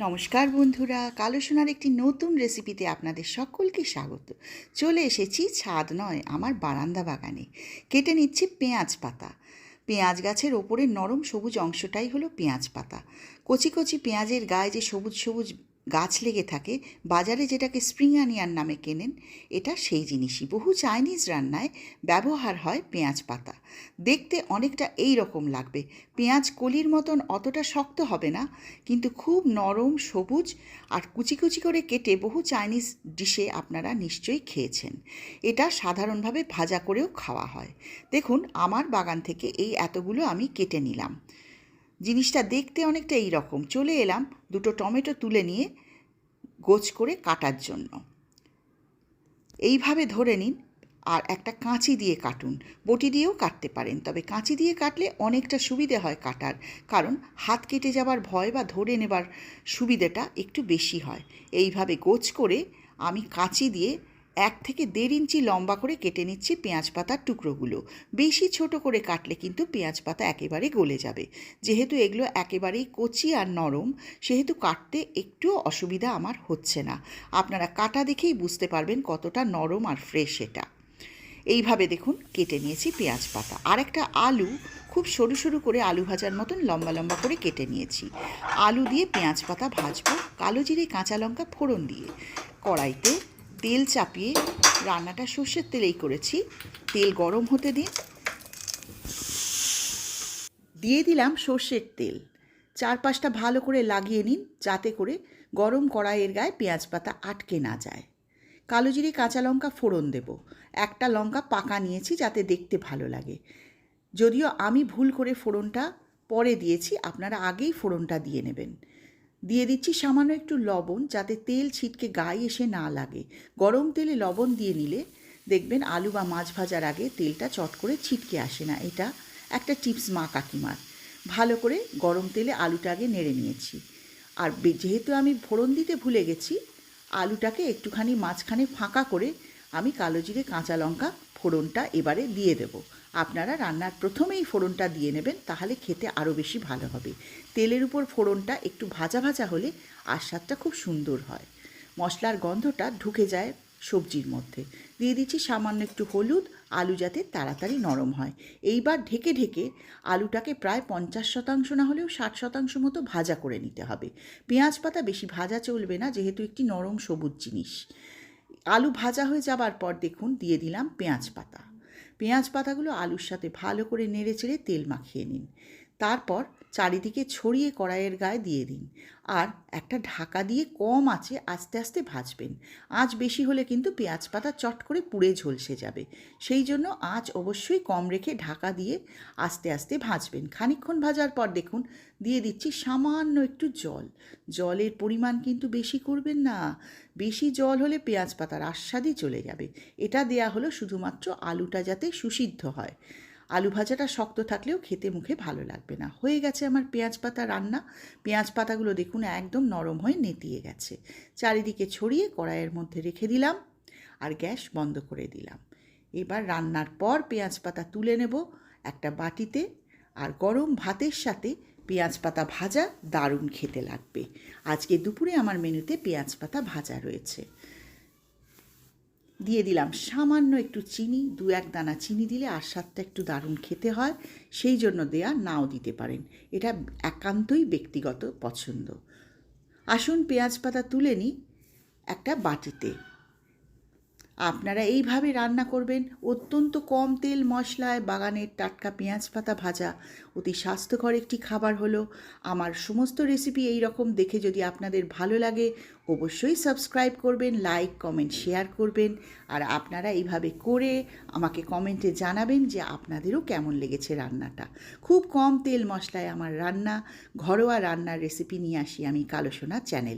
নমস্কার বন্ধুরা, কালো সোনার একটি নতুন রেসিপিতে আপনাদের সকলকে স্বাগত। চলে এসেছি ছাদ নয়, আমার বারান্দা বাগানে। কেটে নিচ্ছি পেঁয়াজ পাতা। পেঁয়াজ গাছের ওপরে নরম সবুজ অংশটাই হলো পেঁয়াজ পাতা। কচি কচি পেঁয়াজের গায়ে যে সবুজ সবুজ গাছ লেগে থাকে, বাজারে যেটাকে স্প্রিং আনিয়ান নামে কেনেন, এটা সেই জিনিসই। বহু চাইনিজ রান্নায় ব্যবহার হয় পেঁয়াজ পাতা। দেখতে অনেকটা এই রকম লাগবে। পেঁয়াজ কলির মতন অতটা শক্ত হবে না, কিন্তু খুব নরম, সবুজ আর কুচি কুচি করে কেটে বহু চাইনিজ ডিশে আপনারা নিশ্চয়ই খেয়েছেন। এটা সাধারণভাবে ভাজা করেও খাওয়া হয়। দেখুন, আমার বাগান থেকে এই এতগুলো আমি কেটে নিলাম। জিনিসটা দেখতে অনেকটা এই রকম চলে এলাম দুটো টমেটো তুলে নিয়ে গোছ করে কাটার জন্য। এইভাবে ধরে নিন আর একটা কাঁচি দিয়ে কাটুন। বটি দিয়েও কাটতে পারেন, তবে কাঁচি দিয়ে কাটলে অনেকটা সুবিধে হয় কাটার, কারণ হাত কেটে যাবার ভয় বা ধরে নেবার সুবিধেটা একটু বেশি হয়। এইভাবে গোছ করে আমি কাঁচি দিয়ে এক থেকে দেড় ইঞ্চি লম্বা করে কেটে নিচ্ছি পেঁয়াজ পাতার টুকরোগুলো। বেশি ছোট করে কাটলে কিন্তু পেঁয়াজ পাতা একেবারে গলে যাবে। যেহেতু এগুলো একেবারেই কচি আর নরম, সেহেতু কাটতে একটুও অসুবিধা আমার হচ্ছে না। আপনারা কাটা দেখেই বুঝতে পারবেন কতটা নরম আর ফ্রেশ এটা। এইভাবে দেখুন, কেটে নিয়েছি পেঁয়াজ পাতা। আর একটা আলু, খুব সরু সরু করে আলু ভাজার মতন লম্বা লম্বা করে কেটে নিয়েছি। আলু দিয়ে পেঁয়াজ পাতা ভাজবো, কালো জিরে কাঁচা লঙ্কা ফোড়ন দিয়ে। কড়াইতে তেল চাপিয়ে রান্নাটা সর্ষের তেলেই করেছি। তেল গরম হতে দিন। দিয়ে দিলাম সর্ষের তেল। চার পাঁচটা ভালো করে লাগিয়ে নিন যাতে করে গরম কড়াইয়ের গায়ে পেঁয়াজ পাতা আটকে না যায়। কালো জিরে, কাঁচা লঙ্কা ফোড়ন দেব। একটা লঙ্কা পাকা নিয়েছি যাতে দেখতে ভালো লাগে। যদিও আমি ভুল করে ফোড়নটা পরে দিয়েছি, আপনারা আগেই ফোড়নটা দিয়ে নেবেন। দিয়ে দিচ্ছি সামান্য একটু লবণ যাতে তেল ছিটকে গায়ে এসে না লাগে। গরম তেলে লবণ দিয়ে নিলে দেখবেন আলু বা মাছ ভাজার আগে তেলটা চট করে ছিটকে আসে না। এটা একটা টিপস মা কাকিমার। ভালো করে গরম তেলে আলুটা আগে নেড়ে নিয়েছি। আর যেহেতু আমি ফোড়ন দিতে ভুলে গেছি, আলুটাকে একটুখানি মাঝখানে ফাঁকা করে আমি কালো জিরে, কাঁচা লঙ্কা ফোড়নটা এবারে দিয়ে দেব। আপনারা রান্নার প্রথমেই ফোড়নটা দিয়ে নেবেন, তাহলে খেতে আরও বেশি ভালো হবে। তেলের উপর ফোড়নটা একটু ভাজা ভাজা হলে আর স্বাদটা খুব সুন্দর হয়। মশলার গন্ধটা ঢুকে যায় সবজির মধ্যে। দিয়ে দিচ্ছি সামান্য একটু হলুদ, আলু যাতে তাড়াতাড়ি নরম হয়। এইবার ঢেকে ঢেকে আলুটাকে প্রায় পঞ্চাশ শতাংশ না হলেও ষাট শতাংশ মতো ভাজা করে নিতে হবে। পেঁয়াজ পাতা বেশি ভাজা চলবে না, যেহেতু একটি নরম সবুজ জিনিস। আলু ভাজা হয়ে যাবার পর দেখুন, দিয়ে দিলাম পেঁয়াজ পাতা। পেঁয়াজ পাতাগুলো আলুর সাথে ভালো করে নেড়ে চেড়ে তেল মাখিয়ে নিন। তারপর চারিদিকে ছড়িয়ে কড়াইয়ের গায়ে দিয়ে দিন। আর একটা ঢাকা দিয়ে কম আছে আস্তে আস্তে ভাজবেন। আঁচ বেশি হলে কিন্তু পেঁয়াজ পাতা চট করে পুড়ে ঝলসে যাবে। সেই জন্য আঁচ অবশ্যই কম রেখে ঢাকা দিয়ে আস্তে আস্তে ভাজবেন। খানিক্ষণ ভাজার পর দেখুন, দিয়ে দিচ্ছি সামান্য একটু জল। জলের পরিমাণ কিন্তু বেশি করবেন না। বেশি জল হলে পেঁয়াজ পাতার আস্বাদই চলে যাবে। এটা দেয়া হলো শুধুমাত্র আলুটা যাতে সুসিদ্ধ হয়। আলু ভাজাটা শক্ত থাকলেও খেতে মুখে ভালো লাগবে না। হয়ে গেছে আমার পেঁয়াজ পাতা রান্না। পেঁয়াজ পাতাগুলো দেখুন একদম নরম হয়ে নেতিয়ে গেছে। চারিদিকে ছড়িয়ে কড়াইয়ের মধ্যে রেখে দিলাম আর গ্যাস বন্ধ করে দিলাম। এবার রান্নার পর পেঁয়াজ পাতা তুলে নেব একটা বাটিতে আর গরম ভাতের সাথে পেঁয়াজ পাতা ভাজা দারুণ খেতে লাগবে। আজকে দুপুরে আমার মেনুতে পেঁয়াজ পাতা ভাজা রয়েছে। দিয়ে দিলাম। সামান্য একটু চিনি দু এক দানা চিনি দিলে আর স্বাদটা একটু দারুণ খেতে হয়, সেই জন্য দেয়া নাও দিতে পারেন। এটা একান্তই ব্যক্তিগত পছন্দ। আসুন পেঁয়াজ পাতা তুলে নিই একটা বাটিতে। আপনারা এইভাবে রান্না করবেন অত্যন্ত কম তেল মশলায় বাগানের টাটকা পেঁয়াজ পাতা ভাজা। অতি স্বাস্থ্যকর একটি খাবার হলো। আমার সমস্ত রেসিপি এই রকম দেখে যদি আপনাদের ভালো লাগে, অবশ্যই সাবস্ক্রাইব করবেন লাইক কমেন্ট শেয়ার করবেন। আর আপনারা এইভাবে করে আমাকে কমেন্টে জানাবেন যে আপনাদেরও কেমন লেগেছে রান্নাটা। খুব কম তেল মশলায় আমার রান্না, ঘরোয়া রান্নার রেসিপি নিয়ে আসি আমি কালো সোনা চ্যানেলে